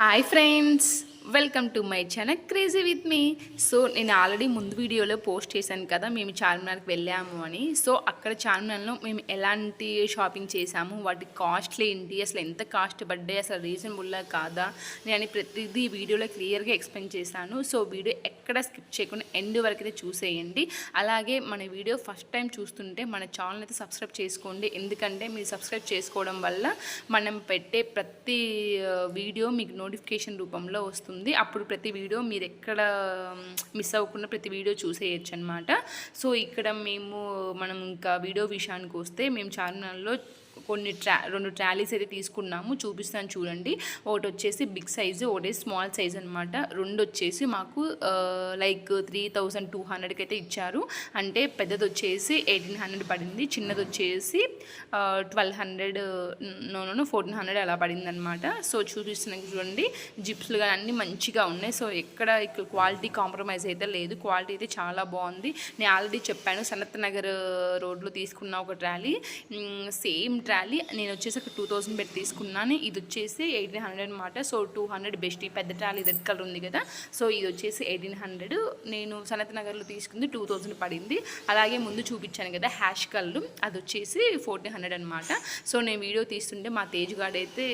Hi friends welcome to my channel crazy with me so నేను already ముందు వీడియోలో post చేశాను కదా మేము చార్మినార్కి వెళ్ళాము అని. సో అక్కడ చార్మినార్లో మేము ఎలాంటి షాపింగ్ చేసాము వాటి కాస్ట్లు ఏంటి అసలు ఎంత కాస్ట్ పడ్డాయి అసలు రీజనబుల్లా కాదా నేను ప్రతిదీ వీడియోలో క్లియర్గా ఎక్స్ప్లెయిన్ చేశాను. సో వీడియో ఎక్కడ స్కిప్ చేయకుండా ఎండ్ వరకు అయితే చూసేయండి. అలాగే మన వీడియో ఫస్ట్ టైం చూస్తుంటే మన ఛానల్ అయితే సబ్స్క్రైబ్ చేసుకోండి. ఎందుకంటే మీరు సబ్స్క్రైబ్ చేసుకోవడం వల్ల మనం పెట్టే ప్రతి uh, వీడియో మీకు నోటిఫికేషన్ రూపంలో వస్తుంది. అప్పుడు ప్రతి వీడియో మీరు ఎక్కడ మిస్ అవ్వకుండా ప్రతి వీడియో చూసేయచ్చు అనమాట సో ఇక్కడ మేము మనం ఇంకా వీడియో విషయానికి వస్తే మేము చార్మినార్లో కొన్ని ట్రా రెండు ట్రాలీస్ అయితే తీసుకున్నాము. చూపిస్తాను చూడండి. ఒకటి వచ్చేసి బిగ్ సైజు ఒకటి స్మాల్ సైజ్ అనమాట రెండు వచ్చేసి మాకు లైక్ త్రీ థౌజండ్ టూ హండ్రెడ్కి అయితే ఇచ్చారు. అంటే పెద్దది వచ్చేసి ఎయిటీన్ హండ్రెడ్ పడింది. చిన్నది వచ్చేసి twelve hundred no no fourteen hundred అలా పడింది అనమాట సో చూపిస్తున్నాను చూడండి. జిప్స్లు కానీ అన్నీ మంచిగా ఉన్నాయి. సో ఎక్కడ ఇక్కడ క్వాలిటీ కాంప్రమైజ్ అయితే లేదు. క్వాలిటీ అయితే చాలా బాగుంది. నేను ఆల్రెడీ చెప్పాను సనత్ నగర్ రోడ్లో తీసుకున్న ఒక ట్రాలీ. సేమ్ ట్యాలీ నేను వచ్చేసి ఒక టూ థౌసండ్ పెట్టి తీసుకున్నాను. ఇది వచ్చేసి ఎయిటీన్ హండ్రెడ్ అనమాట సో టూ హండ్రెడ్ బెస్ట్. పెద్ద ట్యాలీ రెడ్ కలర్ ఉంది కదా. సో ఇది వచ్చేసి ఎయిటీన్ హండ్రెడ్. నేను సనత్ నగర్లో తీసుకుంది టూ థౌసండ్ పడింది. అలాగే ముందు చూపించాను కదా హ్యాష్ కలర్. అది వచ్చేసి ఫోర్టీన్ హండ్రెడ్ అనమాట సో నేను వీడియో తీస్తుంటే మా తేజ్ గాడు అయితే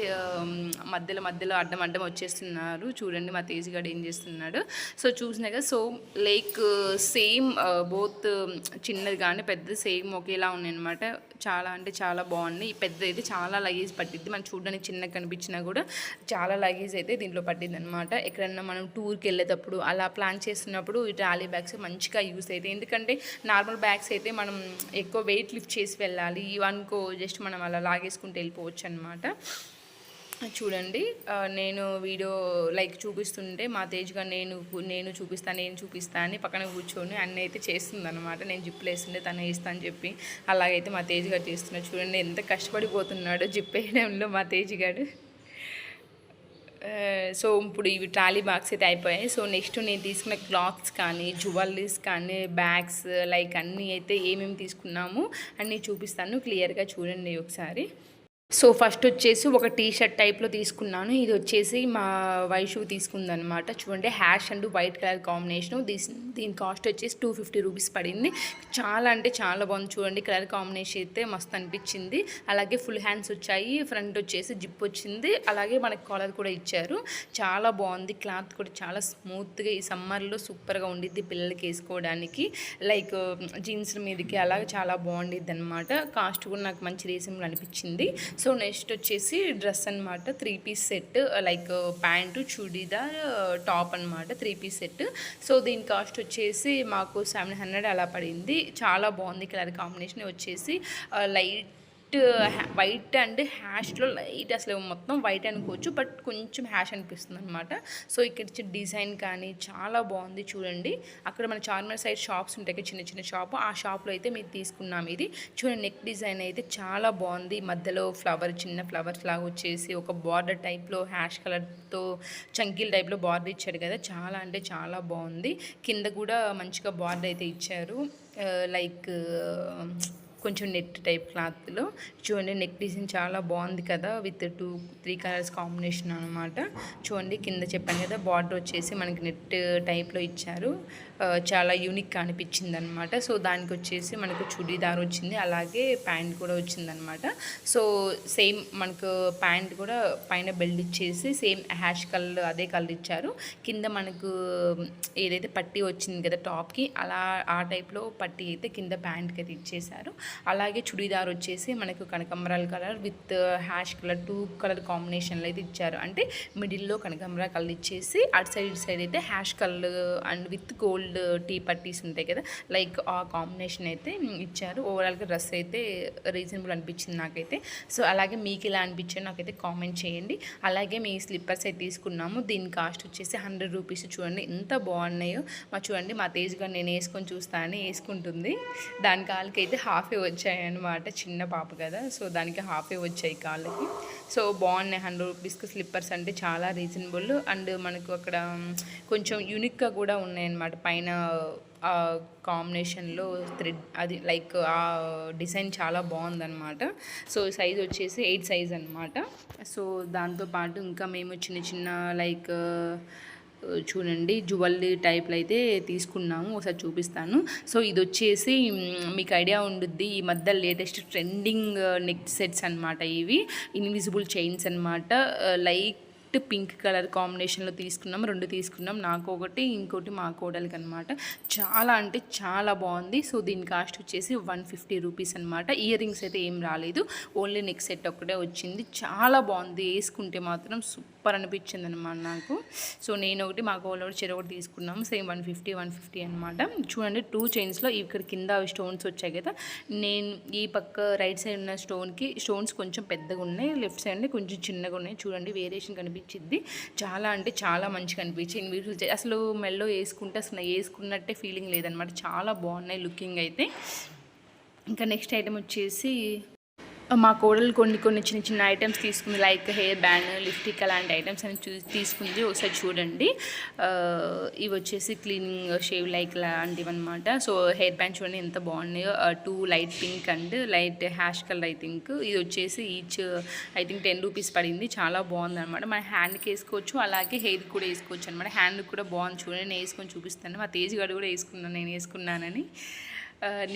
మధ్యలో మధ్యలో అడ్డం అడ్డం వచ్చేస్తున్నారు. చూడండి మా తేజ్ గాడు ఏం చేస్తున్నాడు. సో చూసినా కదా సో లైక్ సేమ్ బోత్ చిన్నది కానీ పెద్దది సేమ్ ఒకేలా ఉన్నాయన్నమాట చాలా అంటే చాలా బాగున్నాయి. పెద్ద అయితే చాలా లగేజ్ పట్టిద్ది. మనం చూడడానికి చిన్నగా కనిపించినా కూడా చాలా లగేజ్ అయితే దీంట్లో పట్టింది అనమాట ఎక్కడన్నా మనం టూర్కి వెళ్ళేటప్పుడు అలా ప్లాన్ చేస్తున్నప్పుడు ఈ ట్రాలీ బ్యాగ్స్ మంచిగా యూస్ అవుతాయి. ఎందుకంటే నార్మల్ బ్యాగ్స్ అయితే మనం ఎక్కువ వెయిట్ లిఫ్ట్ చేసి వెళ్ళాలి. ఇవనుకో జస్ట్ మనం అలా లాగేసుకుంటూ వెళ్ళిపోవచ్చు అనమాట చూడండి నేను వీడియో లైక్ చూపిస్తుంటే మా తేజ్గా నేను నేను చూపిస్తాను నేను చూపిస్తా అని పక్కన కూర్చొని అన్నీ అయితే చేస్తుందనమాట నేను జిప్పులు వేస్తుంటే తను వేస్తా అని చెప్పి అలాగైతే మా తేజ్ గారు చేస్తున్నాడు. చూడండి ఎంత కష్టపడిపోతున్నాడో జిప్ వేయడంలో మా తేజ్ గారు సో ఇప్పుడు ఇవి ట్రాలీ బాక్స్ అయితే అయిపోయాయి. సో నెక్స్ట్ నేను తీసుకున్న క్లాత్స్ కానీ జ్యువెలరీస్ కానీ బ్యాగ్స్ లైక్ అన్నీ అయితే ఏమేమి తీసుకున్నాము అన్నీ చూపిస్తాను. క్లియర్గా చూడండి ఒకసారి. సో ఫస్ట్ వచ్చేసి ఒక టీ షర్ట్ టైప్లో తీసుకున్నాను. ఇది వచ్చేసి మా వైషు తీసుకుందనమాట చూడండి ash and white colour combination దీని కాస్ట్ వచ్చేసి టూ ఫిఫ్టీ రూపీస్ పడింది. చాలా అంటే చాలా బాగుంది చూడండి కలర్ కాంబినేషన్ అయితే మస్తు అనిపించింది. అలాగే ఫుల్ హ్యాండ్స్ వచ్చాయి ఫ్రంట్ వచ్చేసి జిప్ వచ్చింది. అలాగే మనకి కాలర్ కూడా ఇచ్చారు. చాలా బాగుంది క్లాత్ కూడా చాలా స్మూత్గా ఈ సమ్మర్లో సూపర్గా ఉండిద్ది పిల్లలకి వేసుకోవడానికి. లైక్ జీన్స్ మీదకి అలాగే చాలా బాగుండిద్ది అనమాట కాస్ట్ కూడా నాకు మంచి రీజనబుల్ అనిపించింది. సో నెక్స్ట్ వచ్చేసి డ్రెస్ అనమాట three piece set like pant churidar top అనమాట త్రీ పీస్ సెట్. సో దీని కాస్ట్ వచ్చేసి మాకు సెవెన్ హండ్రెడ్ అలా పడింది. చాలా బాగుంది కలర్ కాంబినేషన్ వచ్చేసి లైట్ వైట్ అండ్ హ్యాష్లో లైట్ అసలు మొత్తం వైట్ అనుకోవచ్చు బట్ కొంచెం హ్యాష్ అనిపిస్తుంది అనమాట సో ఇక్కడ ఇచ్చే డిజైన్ కానీ చాలా బాగుంది చూడండి. అక్కడ మన చార్మినార్ సైడ్ షాప్స్ ఉంటాయి చిన్న చిన్న షాప్. ఆ షాప్లో అయితే మీరు తీసుకున్నాం ఇది. చూడండి నెక్ డిజైన్ అయితే చాలా బాగుంది. మధ్యలో ఫ్లవర్ చిన్న ఫ్లవర్స్ లాగా వచ్చేసి ఒక బార్డర్ టైప్లో హ్యాష్ కలర్తో చంకీల టైప్లో బార్డర్ ఇచ్చారు కదా. చాలా అంటే చాలా బాగుంది. కింద కూడా మంచిగా బార్డర్ అయితే ఇచ్చారు. లైక్ కొంచెం నెట్ టైప్ క్లాత్లో. చూడండి నెక్ డిజైన్ చాలా బాగుంది కదా with two three colours combination అనమాట చూడండి కింద చెప్పాను కదా బార్డర్ వచ్చేసి మనకి నెట్ టైప్లో ఇచ్చారు. చాలా యూనిక్ అనిపించింది అనమాట సో దానికి వచ్చేసి మనకు చుడీదార్ వచ్చింది అలాగే ప్యాంట్ కూడా వచ్చిందనమాట సో సేమ్ మనకు ప్యాంట్ కూడా పైన బెల్ట్ ఇచ్చేసి సేమ్ హ్యాష్ కలర్ అదే కలర్ ఇచ్చారు. కింద మనకు ఏదైతే పట్టి వచ్చింది కదా టాప్కి అలా ఆ టైప్లో పట్టీ అయితే కింద ప్యాంట్కి అయితే ఇచ్చేసారు అలాగే చుడీదార్ వచ్చేసి మనకు కనకంబరాల colour with ash colour two colour కాంబినేషన్లో అయితే ఇచ్చారు. అంటే మిడిల్లో కనకంబరా కలర్ ఇచ్చేసి అటు సైడ్ ఇటు సైడ్ అయితే ash colour and with gold tea పట్టీస్ ఉంటాయి కదా లైక్ ఆ కాంబినేషన్ అయితే ఇచ్చారు. ఓవరాల్గా డ్రెస్ అయితే రీజనబుల్ అనిపించింది నాకైతే. సో అలాగే మీకు ఇలా అనిపించింది నాకైతే కామెంట్ చేయండి. అలాగే మీ స్లిప్పర్స్ అయితే తీసుకున్నాము. దీని కాస్ట్ వచ్చేసి హండ్రెడ్ రూపీస్. చూడండి ఎంత బాగున్నాయో. మా చూడండి మా తేజ్ గారు నేను వేసుకొని చూస్తానని వేసుకుంటుంది. దాని కాళ్ళకి అయితే ఏ వచ్చాయన్నమాట చిన్న పాప కదా. సో దానికి హాఫే వచ్చాయి కాళ్ళకి. సో బాగున్నాయి. హండ్రెడ్ రూపీస్కి స్లిప్పర్స్ అంటే చాలా రీజనబుల్. అండ్ మనకు అక్కడ కొంచెం యూనిక్గా కూడా ఉన్నాయన్నమాట. పైన కాంబినేషన్లో థ్రెడ్ అది లైక్ ఆ డిజైన్ చాలా బాగుందన్నమాట. సో సైజ్ వచ్చేసి ఎయిట్ సైజ్ అనమాట సో దాంతోపాటు ఇంకా మేము చిన్న చిన్న లైక్ చూడండి జువెల్లీ టైప్లో అయితే తీసుకున్నాము. ఒకసారి చూపిస్తాను. సో ఇది వచ్చేసి మీకు ఐడియా ఉండుద్ది. ఈ మధ్య లేటెస్ట్ ట్రెండింగ్ నెక్ సెట్స్ అన్నమాట ఇవి. ఇన్విజిబుల్ చైన్స్ అనమాట లైట్ పింక్ కలర్ కాంబినేషన్లో తీసుకున్నాం. రెండు తీసుకున్నాం. నాకు ఒకటి ఇంకోటి మా కోడలికి అనమాట చాలా అంటే చాలా బాగుంది. సో దీని కాస్ట్ వచ్చేసి వన్ ఫిఫ్టీ రూపీస్ అనమాట ఇయర్ రింగ్స్ అయితే ఏం రాలేదు. ఓన్లీ నెక్ సెట్ ఒక్కటే వచ్చింది. చాలా బాగుంది. వేసుకుంటే మాత్రం సూపర్ అనిపించింది అనమాట నాకు. సో నేను ఒకటి మా గోల్డ్ ఒకటి చెరు ఒకటి తీసుకున్నాం same one fifty one fifty అనమాట చూడండి టూ చైన్స్లో ఇక్కడ కింద స్టోన్స్ వచ్చాయి కదా. నేను ఈ పక్క రైట్ సైడ్ ఉన్న స్టోన్కి స్టోన్స్ కొంచెం పెద్దగా ఉన్నాయి. లెఫ్ట్ సైడ్ కొంచెం చిన్నగా ఉన్నాయి. చూడండి వేరియేషన్ కనిపించింది. చాలా అంటే చాలా మంచిగా అనిపించింది. మీరు అసలు మెల్లో వేసుకుంటే అసలు వేసుకున్నట్టే ఫీలింగ్ లేదనమాట చాలా బాగున్నాయి లుకింగ్ అయితే. ఇంకా నెక్స్ట్ ఐటమ్ వచ్చేసి మా కోడలు కొన్ని కొన్ని చిన్న చిన్న ఐటమ్స్ తీసుకుంది లైక్ హెయిర్ బ్యాండ్ లిప్స్టిక్ అలాంటి ఐటమ్స్ అని చూ తీసుకుంది. ఒకసారి చూడండి. ఇవి వచ్చేసి క్లీనింగ్ షేవ్ లైక్ లాంటివి అనమాట సో హెయిర్ బ్యాండ్ చూడండి ఎంత బాగున్నాయో. Two light pink and light ash colour I think ఇది వచ్చేసి each I think ten rupees పడింది. చాలా బాగుంది అనమాట మన హ్యాండ్కి వేసుకోవచ్చు. అలాగే హెయిర్కి కూడా వేసుకోవచ్చు అనమాట హ్యాండ్కి కూడా బాగుంది చూడండి. నేను వేసుకొని చూపిస్తాను. మా తేజ్ గడు కూడా వేసుకున్నాను నేను వేసుకున్నానని.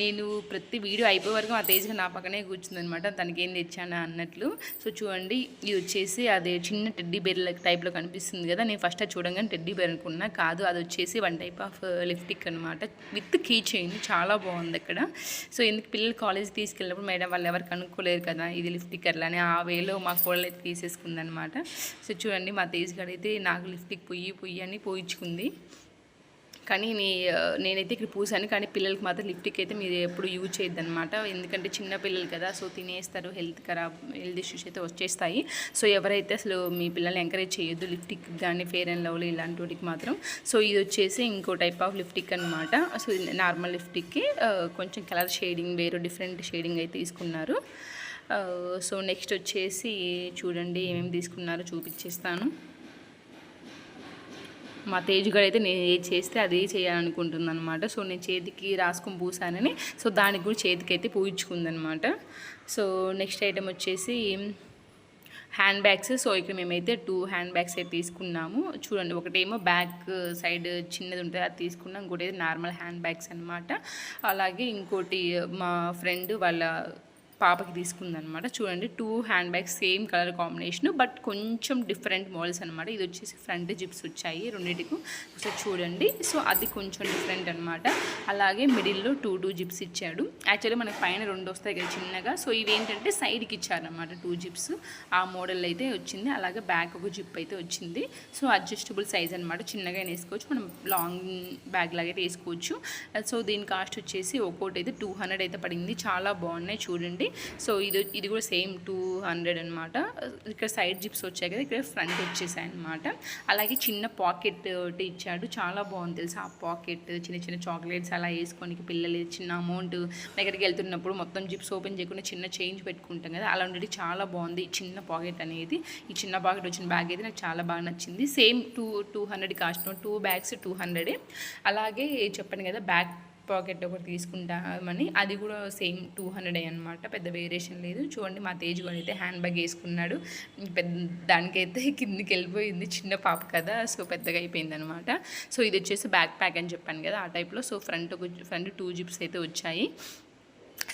నేను ప్రతి వీడియో అయిపోయే వరకు ఆ తేజ్గా నా పక్కనే కూర్చుంది అనమాట తనకి ఏం తెచ్చాను అన్నట్లు. సో చూడండి ఇది వచ్చేసి అదే చిన్న టెడ్డీ బేర్ టైప్లో కనిపిస్తుంది కదా. నేను ఫస్ట్ అది చూడంగానే టెడ్డీ బేర్ అనుకున్నా. కాదు అది వచ్చేసి వన్ టైప్ ఆఫ్ లిప్టిక్ అనమాట విత్ కీ చైన్ చాలా బాగుంది అక్కడ. సో ఎందుకు పిల్లలు కాలేజ్ తీసుకెళ్ళినప్పుడు మేడం వాళ్ళు ఎవరు కనుక్కోలేరు కదా ఇది లిప్టిక్ అట్లా అని ఆ వేలో మా కోళ్ళు అయితే తీసేసుకుంది అనమాట సో చూడండి మా తేజ్ గారు అయితే నాకు లిప్టిక్ పొయ్యి పొయ్యి అని పోయించుకుంది. కానీ నీ నేనైతే ఇక్కడ పూసాను కానీ పిల్లలకి మాత్రం లిప్టిక్ అయితే మీరు ఎప్పుడు యూజ్ చేయొద్దనమాట ఎందుకంటే చిన్న పిల్లలు కదా సో తినేస్తారు హెల్త్ ఖరాబ్ హెల్త్ ఇష్యూస్ అయితే వచ్చేస్తాయి. సో ఎవరైతే అసలు మీ పిల్లల్ని ఎంకరేజ్ చేయొద్దు లిప్టిక్ కానీ ఫేర్ అండ్ లవ్లీ ఇలాంటి వాటికి మాత్రం. సో ఇది వచ్చేసి ఇంకో టైప్ ఆఫ్ లిప్టిక్ అనమాట సో నార్మల్ లిప్టిక్కి కొంచెం కలర్ షేడింగ్ వేరు డిఫరెంట్ షేడింగ్ అయితే తీసుకున్నారు. సో నెక్స్ట్ వచ్చేసి చూడండి ఏమేమి తీసుకున్నారో చూపించేస్తాను. మా తేజ్ గడ అయితే నేను ఏది చేస్తే అది చేయాలనుకుంటుంది అనమాట సో నేను చేతికి రాసుకొని పూసానని సో దానికి కూడా చేతికి అయితే పూయించుకుందనమాట సో నెక్స్ట్ ఐటమ్ వచ్చేసి హ్యాండ్ బ్యాగ్స్ సో ఇక్కడ మేమైతే టూ హ్యాండ్ బ్యాగ్స్ అయితే తీసుకున్నాము. చూడండి ఒకటేమో బ్యాక్ సైడ్ చిన్నది ఉంటుంది అది తీసుకున్నాం. ఇంకోటి నార్మల్ హ్యాండ్ బ్యాగ్స్ అనమాట అలాగే ఇంకోటి మా ఫ్రెండ్ వాళ్ళ పాపకి తీసుకుందనమాట చూడండి two hand bags same colour combination but కొంచెం డిఫరెంట్ మోడల్స్ అనమాట ఇది వచ్చేసి ఫ్రంట్ జిప్స్ వచ్చాయి రెండింటికి. ఒకసారి చూడండి. సో అది కొంచెం డిఫరెంట్ అనమాట అలాగే మిడిల్లో టూ టూ జిప్స్ ఇచ్చాడు. యాక్చువల్లీ మనకి పైన రెండు వస్తాయి కదా చిన్నగా. సో ఇవి ఏంటంటే సైడ్కి ఇచ్చారనమాట టూ జిప్స్ ఆ మోడల్ అయితే వచ్చింది. అలాగే బ్యాక్ ఒక జిప్ అయితే వచ్చింది. సో అడ్జస్టబుల్ సైజ్ అనమాట చిన్నగా వేసుకోవచ్చు. మనం లాంగ్ బ్యాగ్ లాగా అయితే వేసుకోవచ్చు. సో దీని కాస్ట్ వచ్చేసి ఒక్కోటి అయితే టూ హండ్రెడ్ అయితే పడింది. చాలా బాగున్నాయి. చూడండి. సో ఇది ఇది కూడా సేమ్ టూ హండ్రెడ్ అనమాట ఇక్కడ సైడ్ జిప్స్ వచ్చాయి కదా ఇక్కడ ఫ్రంట్ వచ్చేసాయి అనమాట అలాగే చిన్న పాకెట్ uh, ఒకటి ఇచ్చాడు. చాలా బాగుంది తెలుసా ఆ పాకెట్ చిన్న చిన్న చాక్లెట్స్ అలా వేసుకొని పిల్లలు చిన్న అమౌంట్ దగ్గరికి వెళ్తున్నప్పుడు మొత్తం జిప్స్ ఓపెన్ చేయకుండా చిన్న చేంజ్ పెట్టుకుంటాం కదా. అలాంటిది చాలా బాగుంది. చిన్న పాకెట్ అనేది ఈ చిన్న పాకెట్ వచ్చిన బ్యాగ్ అయితే నాకు చాలా బాగా నచ్చింది. Same two two hundred cost two bags two హండ్రెడే అలాగే చెప్పాను కదా బ్యాగ్ పాకెట్ ఒకటి తీసుకుంటామని అది కూడా సేమ్ టూ హండ్రెడ్ అనమాట పెద్ద వేరియేషన్ లేదు. చూడండి మా తేజ్ కూడా అయితే హ్యాండ్ బ్యాగ్ వేసుకున్నాడు. పెద్ద దానికైతే కిందికి వెళ్ళిపోయింది. చిన్న పాప కదా సో పెద్దగా అయిపోయింది అనమాట సో ఇది వచ్చేసి బ్యాక్ ప్యాక్ అని చెప్పాను కదా ఆ టైప్లో. సో ఫ్రంట్ ఒక ఫ్రంట్ టూ జిప్స్ అయితే వచ్చాయి.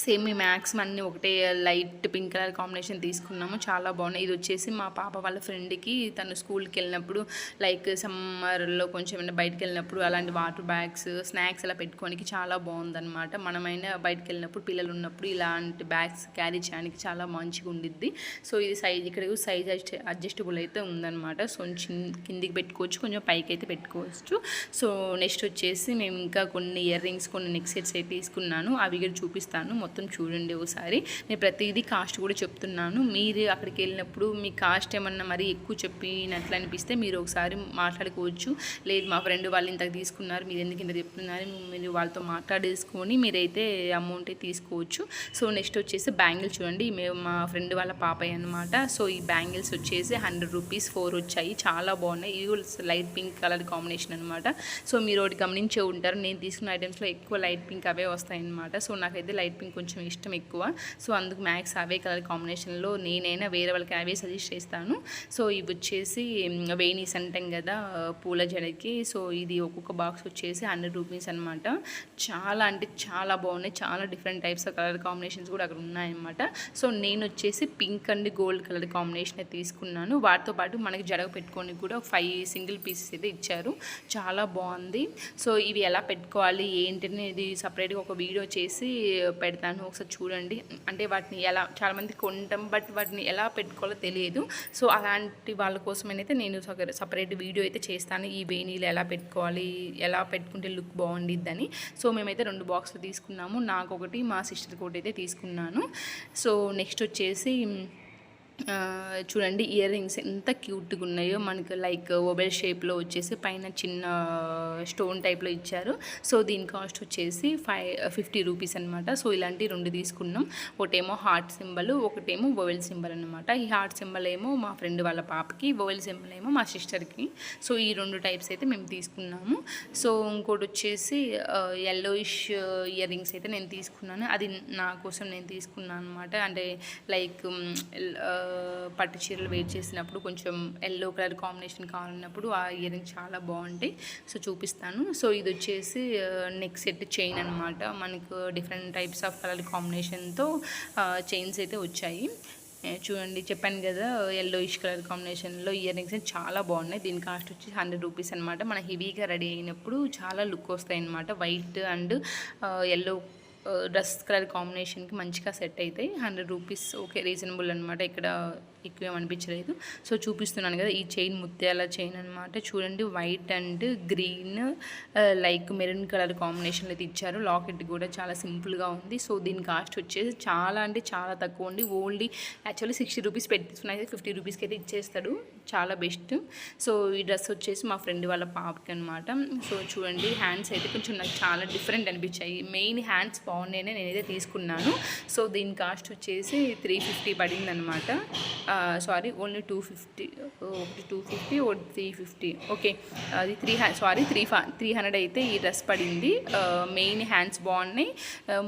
సేమ్ మీ మ్యాక్స్ అన్ని ఒకటే లైట్ పింక్ కలర్ కాంబినేషన్ తీసుకున్నాము. చాలా బాగున్నాయి. ఇది వచ్చేసి మా పాప వాళ్ళ ఫ్రెండ్కి తను స్కూల్కి వెళ్ళినప్పుడు లైక్ సమ్మర్లో కొంచెం ఏమైనా బయటకు వెళ్ళినప్పుడు అలాంటి వాటర్ బ్యాగ్స్ స్నాక్స్ అలా పెట్టుకోనికి చాలా బాగుందన్నమాట. మనమైనా బయటకు వెళ్ళినప్పుడు పిల్లలు ఉన్నప్పుడు ఇలాంటి బ్యాగ్స్ క్యారీ చేయడానికి చాలా మంచిగా ఉండిద్ది. సో ఇది సైజ్ ఇక్కడ సైజ్ అడ్జస్టబుల్ అయితే ఉందన్నమాట. సో కిందికి పెట్టుకోవచ్చు కొంచెం పైకి అయితే పెట్టుకోవచ్చు. సో నెక్స్ట్ వచ్చేసి మేము ఇంకా కొన్ని ఇయర్ రింగ్స్ కొన్ని నెక్ సెట్స్ అయితే తీసుకున్నాను. అవి కూడా చూపిస్తాను. మొత్తం చూడండి ఒకసారి నేను ప్రతిదీ కాస్ట్ కూడా చెప్తున్నాను. మీరు అక్కడికి వెళ్ళినప్పుడు మీ కాస్ట్ ఏమన్నా మరీ ఎక్కువ చెప్పినట్లు అనిపిస్తే మీరు ఒకసారి మాట్లాడుకోవచ్చు. లేదు మా ఫ్రెండ్ వాళ్ళు ఇంతకు తీసుకున్నారు మీరు ఎందుకు ఇంత చెప్తున్నారు మీరు వాళ్ళతో మాట్లాడేసుకొని మీరైతే అమౌంట్ తీసుకోవచ్చు. సో నెక్స్ట్ వచ్చేసి బ్యాంగిల్ చూడండి. మేము మా ఫ్రెండ్ వాళ్ళ పాపయ్య అనమాట సో ఈ బ్యాంగిల్స్ వచ్చేసి హండ్రెడ్ రూపీస్ ఫోర్ వచ్చాయి. చాలా బాగున్నాయి. ఇవి లైట్ పింక్ కలర్ కాంబినేషన్ అనమాట సో మీరు ఒకటి గమనించే ఉంటారు. నేను తీసుకున్న ఐటమ్స్లో ఎక్కువ లైట్ పింక్ అవే వస్తాయి అనమాట సో నాకైతే లైట్ పింక్ కొంచెం ఇష్టం ఎక్కువ. సో అందుకు మ్యాక్స్ అవే కలర్ కాంబినేషన్లో నేనైనా వేరే వాళ్ళకి అవే సజెస్ట్ చేస్తాను. సో ఇవి వచ్చేసి వేణీస్ అంటాం కదా పూల జడకి. సో ఇది ఒక్కొక్క బాక్స్ వచ్చేసి హండ్రెడ్ రూపీస్ అనమాట చాలా అంటే చాలా బాగున్నాయి. చాలా different types of colour combinations కూడా అక్కడ ఉన్నాయన్నమాట. సో నేను వచ్చేసి pink and gold colour combination తీసుకున్నాను. వాటితో పాటు మనకి జడగ పెట్టుకొని కూడా ఫైవ్ సింగిల్ పీసెస్ అయితే ఇచ్చారు. చాలా బాగుంది. సో ఇవి ఎలా పెట్టుకోవాలి ఏంటి అనేది సపరేట్గా ఒక వీడియో చేసి పెడతాను. ఒకసారి చూడండి. అంటే వాటిని ఎలా చాలామంది కొంటాం బట్ వాటిని ఎలా పెట్టుకోవాలో తెలియదు. సో అలాంటి వాళ్ళ కోసమైతే నేను సపరేట్ వీడియో అయితే చేస్తాను. ఈ వేణీలు ఎలా పెట్టుకోవాలి ఎలా పెట్టుకుంటే లుక్ బాగుండిద్దని. సో మేమైతే రెండు బాక్సులు తీసుకున్నాము. నాకు ఒకటి మా సిస్టర్కి ఒకటి అయితే తీసుకున్నాను. సో నెక్స్ట్ వచ్చేసి చూడండి ఇయర్ రింగ్స్ ఎంత క్యూట్గా ఉన్నాయో మనకు లైక్ ఓబెల్ షేప్లో వచ్చేసి పైన చిన్న స్టోన్ టైప్లో ఇచ్చారు. సో దీని కాస్ట్ వచ్చేసి ఫైవ్ ఫిఫ్టీ రూపీస్ అనమాట సో ఇలాంటి రెండు తీసుకున్నాం. ఒకటేమో హార్ట్ సింబల్ ఒకటేమో ఓవెల్ సింబల్ అనమాట ఈ హార్ట్ సింబల్ ఏమో మా ఫ్రెండ్ వాళ్ళ పాపకి ఓవెల్ సింబల్ ఏమో మా సిస్టర్కి. సో ఈ రెండు టైప్స్ అయితే మేము తీసుకున్నాము. సో ఇంకోటి వచ్చేసి ఎల్లోయిష్ ఇయర్ రింగ్స్ అయితే నేను తీసుకున్నాను. అది నా కోసం నేను తీసుకున్నాను అనమాట అంటే లైక్ పట్టు చీరలు వేర్ చేసినప్పుడు కొంచెం ఎల్లో కలర్ కాంబినేషన్ కావాలన్నప్పుడు ఆ ఇయర్ రింగ్ చాలా బాగుంటాయి. సో చూపిస్తాను. సో ఇది వచ్చేసి నెక్ సెట్ చైన్ అనమాట మనకు డిఫరెంట్ టైప్స్ ఆఫ్ కలర్ కాంబినేషన్తో చైన్స్ అయితే వచ్చాయి. చూడండి చెప్పాను కదా ఎల్లో ఇష్ కలర్ కాంబినేషన్లో ఇయర్ రింగ్స్ చాలా బాగున్నాయి. దీని కాస్ట్ వచ్చి హండ్రెడ్ రూపీస్ అనమాట మన హెవీగా రెడీ అయినప్పుడు చాలా లుక్ వస్తాయి అనమాట white and yellow dress colour కాంబినేషన్కి మంచిగా సెట్ అవుతాయి. హండ్రెడ్ రూపీస్ ఓకే రీజనబుల్ అనమాట ఇక్కడ ఎక్కువ అనిపించలేదు సో చూపిస్తున్నాను కదా ఈ చైన్ ముత్యాల చైన్ అనమాట చూడండి white and green like maroon colour combination అయితే ఇచ్చారు. లాకెట్ కూడా చాలా సింపుల్గా ఉంది. సో దీని కాస్ట్ వచ్చేసి చాలా అంటే చాలా తక్కువ ఉంది ఓన్లీ యాక్చువల్లీ సిక్స్టీ రూపీస్ పెట్టిస్తున్నాయి అయితే ఫిఫ్టీ రూపీస్కి అయితే ఇచ్చేస్తాడు. చాలా బెస్ట్. సో ఈ డ్రెస్ వచ్చేసి మా ఫ్రెండ్ వాళ్ళ పాపకి అనమాట సో చూడండి హ్యాండ్స్ అయితే కొంచెం నాకు చాలా డిఫరెంట్ అనిపించాయి. మెయిన్ హ్యాండ్స్ బాగున్నాయని నేనైతే తీసుకున్నాను. సో దీని కాస్ట్ వచ్చేసి త్రీ ఫిఫ్టీ పడింది అనమాట సారీ ఓన్లీ టూ ఫిఫ్టీ ఒకటి టూ ఫిఫ్టీ ఒకటి త్రీ ఫిఫ్టీ ఓకే అది త్రీ సారీ త్రీ ఫా త్రీ హండ్రెడ్ అయితే ఈ డ్రెస్ పడింది. మెయిన్ హ్యాండ్స్ బాగున్నాయి.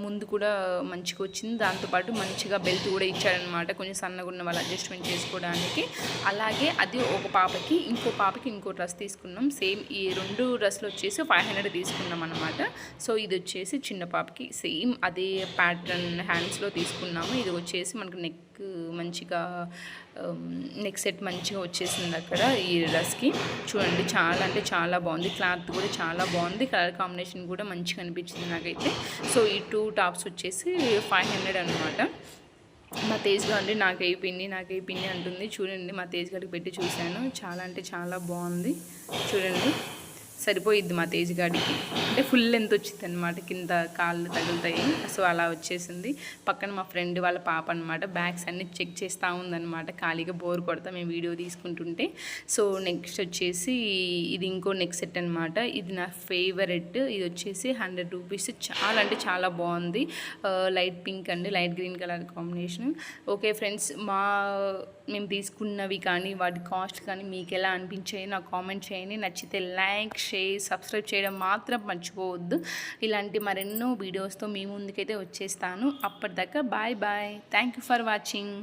ముందు కూడా మంచిగా వచ్చింది. దాంతోపాటు మంచిగా బెల్ట్ కూడా ఇచ్చాడనమాట కొంచెం సన్నగా ఉన్న వాళ్ళు అడ్జస్ట్మెంట్ చేసుకోవడానికి. అలాగే అది ఒక పాపకి ఇంకో పాపకి ఇంకో డ్రెస్ తీసుకున్నాం. సేమ్ ఈ రెండు డ్రెస్లు వచ్చేసి ఫైవ్ హండ్రెడ్ తీసుకున్నాం అనమాట సో ఇది వచ్చేసి చిన్న పాపకి సేమ్ అదే ప్యాటర్న్ హ్యాండ్స్లో తీసుకున్నాము. ఇది వచ్చేసి మనకు నెక్ మంచిగా నెక్ సెట్ మంచిగా వచ్చేసింది అక్కడ ఈ డ్రెస్కి చూడండి చాలా అంటే చాలా బాగుంది. క్లాత్ కూడా చాలా బాగుంది. కలర్ కాంబినేషన్ కూడా మంచిగా అనిపించింది నాకైతే. సో ఈ టూ టాప్స్ వచ్చేసి ఫైవ్ హండ్రెడ్ అనమాట మా తేజ్ అంటే నాకు అయిపోయింది నాకు అయిపోయింది అంటుంది. చూడండి మా తేజ్ గారికి పెట్టి చూశాను. చాలా అంటే చాలా బాగుంది. చూడండి. సరిపోయిద్ది మా తేజ్గాడికి అంటే ఫుల్ ఎంత వచ్చింది అనమాట కింద కాళ్ళు తగులుతాయి. సో అలా వచ్చేసింది. పక్కన మా ఫ్రెండ్ వాళ్ళ పాప అనమాట బ్యాగ్స్ అన్నీ చెక్ చేస్తూ ఉందన్నమాట. ఖాళీగా బోర్ కొడతా మేము వీడియో తీసుకుంటుంటే. సో నెక్స్ట్ వచ్చేసి ఇది ఇంకో నెక్స్ట్ సెట్ అనమాట ఇది నా ఫేవరెట్ ఇది వచ్చేసి హండ్రెడ్ రూపీస్ చాలా అంటే చాలా బాగుంది. Uh, లైట్ పింక్ అండి light green colour combination okay friends మా మేము తీసుకున్నవి కానీ వాటి కాస్ట్ కానీ మీకు ఎలా అనిపించాయి నాకు కామెంట్ చేయండి. నచ్చితే లైక్ షేర్ సబ్స్క్రైబ్ చేయడం మాత్రం మర్చిపోవద్దు. ఇలాంటి మరెన్నో వీడియోస్తో మీ ముందుకైతే వచ్చేస్తాను. అప్పటిదాకా bye bye. Thank you for watching